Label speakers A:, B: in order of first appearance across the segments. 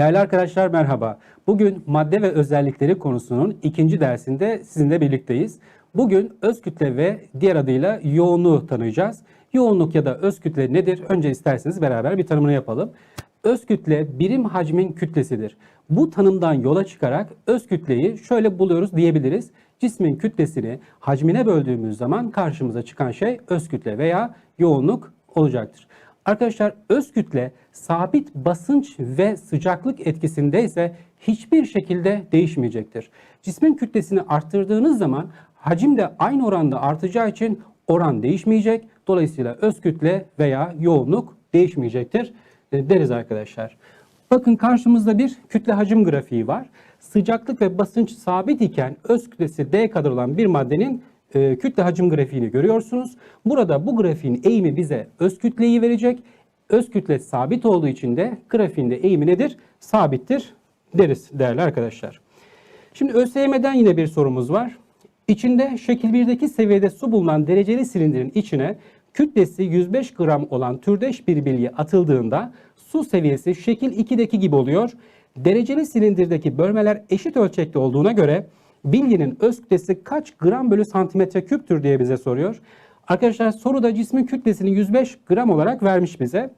A: Değerli arkadaşlar merhaba. Bugün madde ve özellikleri konusunun ikinci dersinde sizinle birlikteyiz. Bugün öz kütle ve diğer adıyla yoğunluğu tanıyacağız. Yoğunluk ya da öz kütle nedir? Önce isterseniz beraber bir tanımını yapalım. Öz kütle birim hacmin kütlesidir. Bu tanımdan yola çıkarak öz kütleyi şöyle buluyoruz diyebiliriz. Cismin kütlesini hacmine böldüğümüz zaman karşımıza çıkan şey öz kütle veya yoğunluk olacaktır. Arkadaşlar öz kütle sabit basınç ve sıcaklık etkisinde ise hiçbir şekilde değişmeyecektir. Cismin kütlesini arttırdığınız zaman hacim de aynı oranda artacağı için oran değişmeyecek. Dolayısıyla öz kütle veya yoğunluk değişmeyecektir e, deriz arkadaşlar. Bakın karşımızda bir kütle hacim grafiği var. Sıcaklık ve basınç sabit iken öz kütlesi D kadar olan bir maddenin e, kütle hacim grafiğini görüyorsunuz. Burada bu grafiğin eğimi bize öz kütleyi verecek. Öz kütle sabit olduğu için de grafiğinde eğimi nedir? Sabittir deriz değerli arkadaşlar. Şimdi ÖSYM'den yine bir sorumuz var. İçinde şekil 1'deki seviyede su bulunan dereceli silindirin içine kütlesi 105 gram olan türdeş bir bilye atıldığında su seviyesi şekil 2'deki gibi oluyor. Dereceli silindirdeki bölmeler eşit ölçekte olduğuna göre bilyenin öz kütlesi kaç gram bölü santimetre küptür diye bize soruyor. Arkadaşlar soruda cismin kütlesini 105 gram olarak vermiş bize.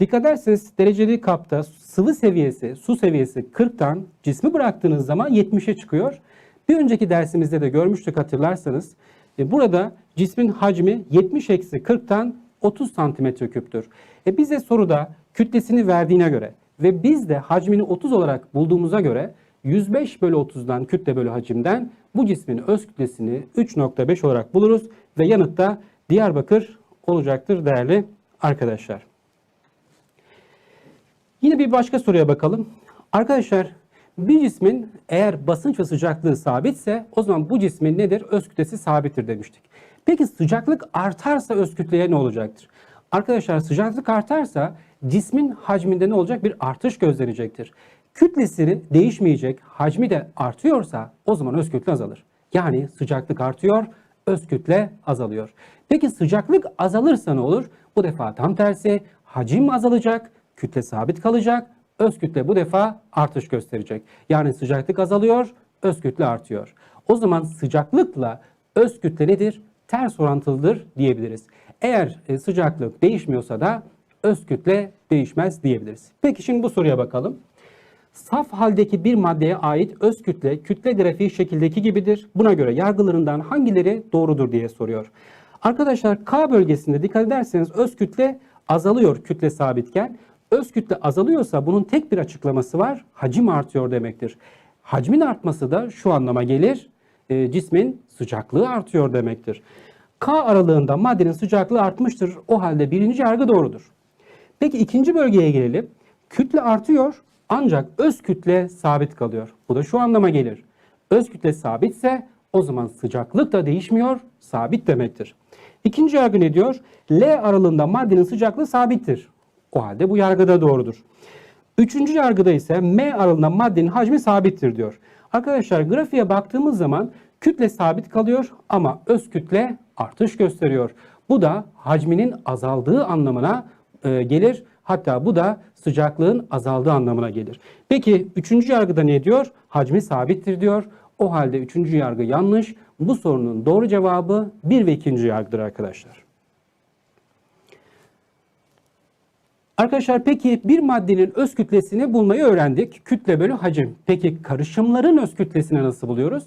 A: Dikkat ederseniz dereceli kapta sıvı seviyesi, su seviyesi 40'tan cismi bıraktığınız zaman 70'e çıkıyor. Bir önceki dersimizde de görmüştük hatırlarsanız. E, burada cismin hacmi 70 eksi 40'tan 30 santimetre küptür. E bize soruda kütlesini verdiğine göre ve biz de hacmini 30 olarak bulduğumuza göre 105 bölü 30'dan kütle bölü hacimden bu cismin öz kütlesini 3.5 olarak buluruz ve yanıtta Diyarbakır olacaktır değerli arkadaşlar. Yine bir başka soruya bakalım. Arkadaşlar bir cismin eğer basınç ve sıcaklığı sabitse o zaman bu cismin nedir? Öz kütlesi sabittir demiştik. Peki sıcaklık artarsa öz kütleye ne olacaktır? Arkadaşlar sıcaklık artarsa cismin hacminde ne olacak? Bir artış gözlenecektir. Kütlesi değişmeyecek, hacmi de artıyorsa o zaman öz kütle azalır. Yani sıcaklık artıyor, öz kütle azalıyor. Peki sıcaklık azalırsa ne olur? Bu defa tam tersi hacim azalacak, kütle sabit kalacak, öz kütle bu defa artış gösterecek. Yani sıcaklık azalıyor, öz kütle artıyor. O zaman sıcaklıkla öz kütle nedir? Ters orantılıdır diyebiliriz. Eğer e, sıcaklık değişmiyorsa da öz kütle değişmez diyebiliriz. Peki şimdi bu soruya bakalım. Saf haldeki bir maddeye ait öz kütle, kütle grafiği şekildeki gibidir. Buna göre yargılarından hangileri doğrudur diye soruyor. Arkadaşlar K bölgesinde dikkat ederseniz öz kütle azalıyor kütle sabitken. Öz kütle azalıyorsa bunun tek bir açıklaması var. Hacim artıyor demektir. Hacmin artması da şu anlama gelir. E, cismin sıcaklığı artıyor demektir. K aralığında maddenin sıcaklığı artmıştır. O halde birinci yargı doğrudur. Peki ikinci bölgeye gelelim. Kütle artıyor ancak öz kütle sabit kalıyor. Bu da şu anlama gelir. Öz kütle sabitse o zaman sıcaklık da değişmiyor, sabit demektir. İkinci yargı ne diyor? L aralığında maddenin sıcaklığı sabittir. O halde bu yargı da doğrudur. Üçüncü yargıda ise M aralığında maddenin hacmi sabittir diyor. Arkadaşlar grafiğe baktığımız zaman kütle sabit kalıyor ama öz kütle artış gösteriyor. Bu da hacminin azaldığı anlamına e, gelir. Hatta bu da sıcaklığın azaldığı anlamına gelir. Peki üçüncü yargıda ne diyor? Hacmi sabittir diyor. O halde üçüncü yargı yanlış. Bu sorunun doğru cevabı bir ve ikinci yargıdır arkadaşlar. Arkadaşlar peki bir maddenin öz kütlesini bulmayı öğrendik. Kütle bölü hacim. Peki karışımların öz kütlesini nasıl buluyoruz?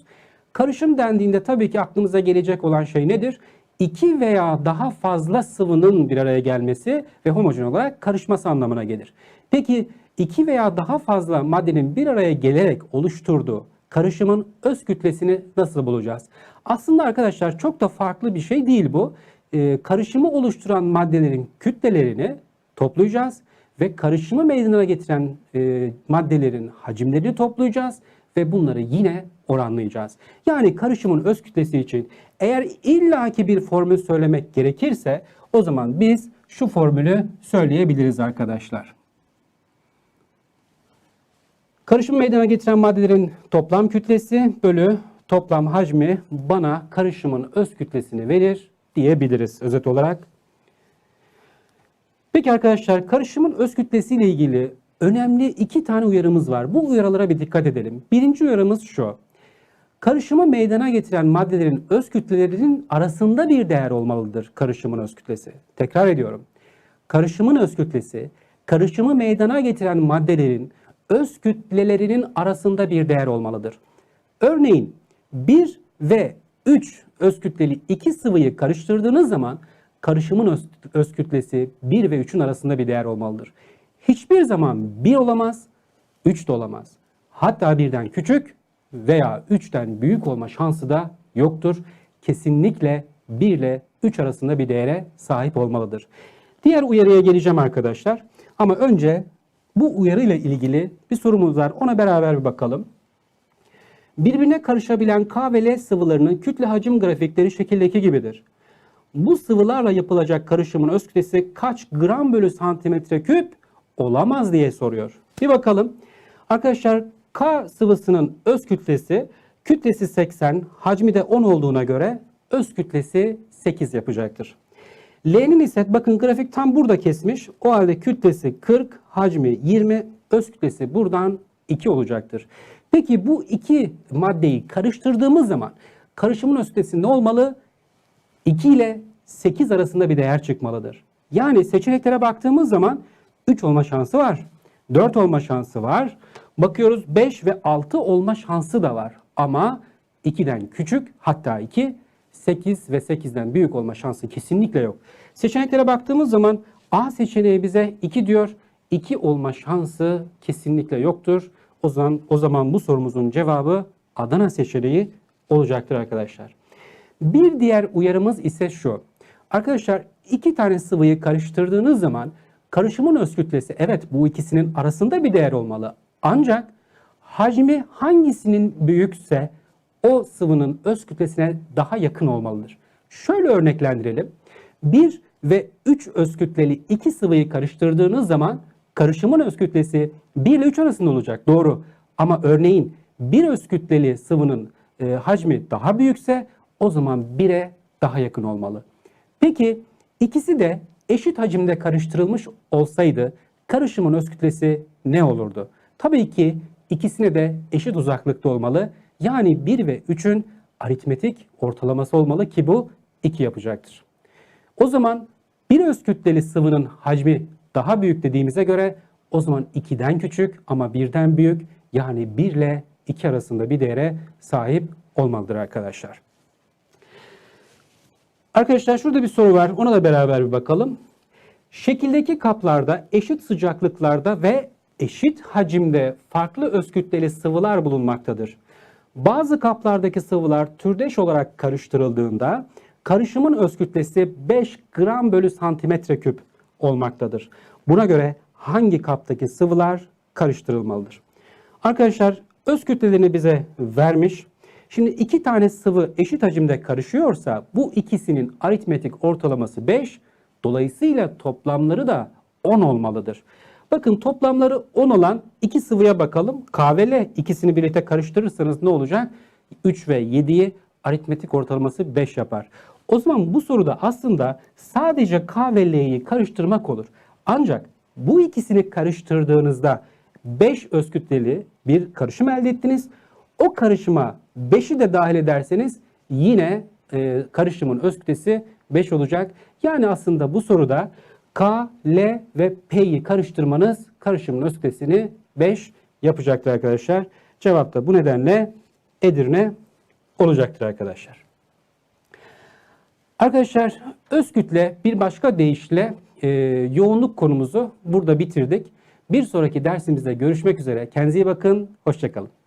A: Karışım dendiğinde tabii ki aklımıza gelecek olan şey nedir? İki veya daha fazla sıvının bir araya gelmesi ve homojen olarak karışması anlamına gelir. Peki iki veya daha fazla maddenin bir araya gelerek oluşturduğu karışımın öz kütlesini nasıl bulacağız? Aslında arkadaşlar çok da farklı bir şey değil bu. Ee, karışımı oluşturan maddelerin kütlelerini toplayacağız ve karışımı meydana getiren e, maddelerin hacimlerini toplayacağız ve bunları yine oranlayacağız. Yani karışımın öz kütlesi için eğer illaki bir formül söylemek gerekirse o zaman biz şu formülü söyleyebiliriz arkadaşlar. Karışım meydana getiren maddelerin toplam kütlesi bölü toplam hacmi bana karışımın öz kütlesini verir diyebiliriz özet olarak. Peki arkadaşlar karışımın öz kütlesi ile ilgili önemli iki tane uyarımız var. Bu uyarılara bir dikkat edelim. Birinci uyarımız şu. Karışımı meydana getiren maddelerin öz kütlelerinin arasında bir değer olmalıdır karışımın öz kütlesi. Tekrar ediyorum. Karışımın öz kütlesi, karışımı meydana getiren maddelerin öz kütlelerinin arasında bir değer olmalıdır. Örneğin 1 ve 3 öz kütleli iki sıvıyı karıştırdığınız zaman karışımın öz, öz kütlesi 1 ve 3'ün arasında bir değer olmalıdır. Hiçbir zaman 1 olamaz, 3 de olamaz. Hatta birden küçük veya 3'ten büyük olma şansı da yoktur. Kesinlikle 1 ile 3 arasında bir değere sahip olmalıdır. Diğer uyarıya geleceğim arkadaşlar. Ama önce bu uyarı ile ilgili bir sorumuz var. Ona beraber bir bakalım. Birbirine karışabilen K ve L sıvılarının kütle hacim grafikleri şekildeki gibidir. Bu sıvılarla yapılacak karışımın öz kütlesi kaç gram bölü santimetre küp olamaz diye soruyor. Bir bakalım. Arkadaşlar K sıvısının öz kütlesi kütlesi 80, hacmi de 10 olduğuna göre öz kütlesi 8 yapacaktır. L'nin ise bakın grafik tam burada kesmiş. O halde kütlesi 40, hacmi 20, öz kütlesi buradan 2 olacaktır. Peki bu iki maddeyi karıştırdığımız zaman karışımın öz kütlesi ne olmalı? 2 ile 8 arasında bir değer çıkmalıdır. Yani seçeneklere baktığımız zaman 3 olma şansı var. 4 olma şansı var. Bakıyoruz 5 ve 6 olma şansı da var. Ama 2'den küçük hatta 2, 8 ve 8'den büyük olma şansı kesinlikle yok. Seçeneklere baktığımız zaman A seçeneği bize 2 diyor. 2 olma şansı kesinlikle yoktur. O zaman, o zaman bu sorumuzun cevabı Adana seçeneği olacaktır arkadaşlar. Bir diğer uyarımız ise şu. Arkadaşlar iki tane sıvıyı karıştırdığınız zaman karışımın öz kütlesi evet bu ikisinin arasında bir değer olmalı. Ancak hacmi hangisinin büyükse o sıvının öz kütlesine daha yakın olmalıdır. Şöyle örneklendirelim. 1 ve 3 öz kütleli iki sıvıyı karıştırdığınız zaman karışımın öz kütlesi 1 ile 3 arasında olacak. Doğru. Ama örneğin bir öz kütleli sıvının e, hacmi daha büyükse o zaman 1'e daha yakın olmalı. Peki ikisi de eşit hacimde karıştırılmış olsaydı karışımın öz kütlesi ne olurdu? Tabii ki ikisine de eşit uzaklıkta olmalı. Yani 1 ve 3'ün aritmetik ortalaması olmalı ki bu 2 yapacaktır. O zaman bir öz kütleli sıvının hacmi daha büyük dediğimize göre o zaman 2'den küçük ama 1'den büyük yani 1 ile 2 arasında bir değere sahip olmalıdır arkadaşlar. Arkadaşlar şurada bir soru var. Ona da beraber bir bakalım. Şekildeki kaplarda eşit sıcaklıklarda ve eşit hacimde farklı öz kütleli sıvılar bulunmaktadır. Bazı kaplardaki sıvılar türdeş olarak karıştırıldığında karışımın öz kütlesi 5 gram bölü santimetre küp olmaktadır. Buna göre hangi kaptaki sıvılar karıştırılmalıdır? Arkadaşlar öz kütlelerini bize vermiş. Şimdi iki tane sıvı eşit hacimde karışıyorsa bu ikisinin aritmetik ortalaması 5. Dolayısıyla toplamları da 10 olmalıdır. Bakın toplamları 10 olan iki sıvıya bakalım. K ve L ikisini birlikte karıştırırsanız ne olacak? 3 ve 7'yi aritmetik ortalaması 5 yapar. O zaman bu soruda aslında sadece K ve L'yi karıştırmak olur. Ancak bu ikisini karıştırdığınızda 5 öz kütleli bir karışım elde ettiniz. O karışıma 5'i de dahil ederseniz yine e, karışımın öz kütlesi 5 olacak. Yani aslında bu soruda K, L ve P'yi karıştırmanız karışımın öz kütlesini 5 yapacaktır arkadaşlar. Cevap da bu nedenle Edirne olacaktır arkadaşlar. Arkadaşlar öz kütle bir başka deyişle e, yoğunluk konumuzu burada bitirdik. Bir sonraki dersimizde görüşmek üzere. Kendinize iyi bakın. Hoşçakalın.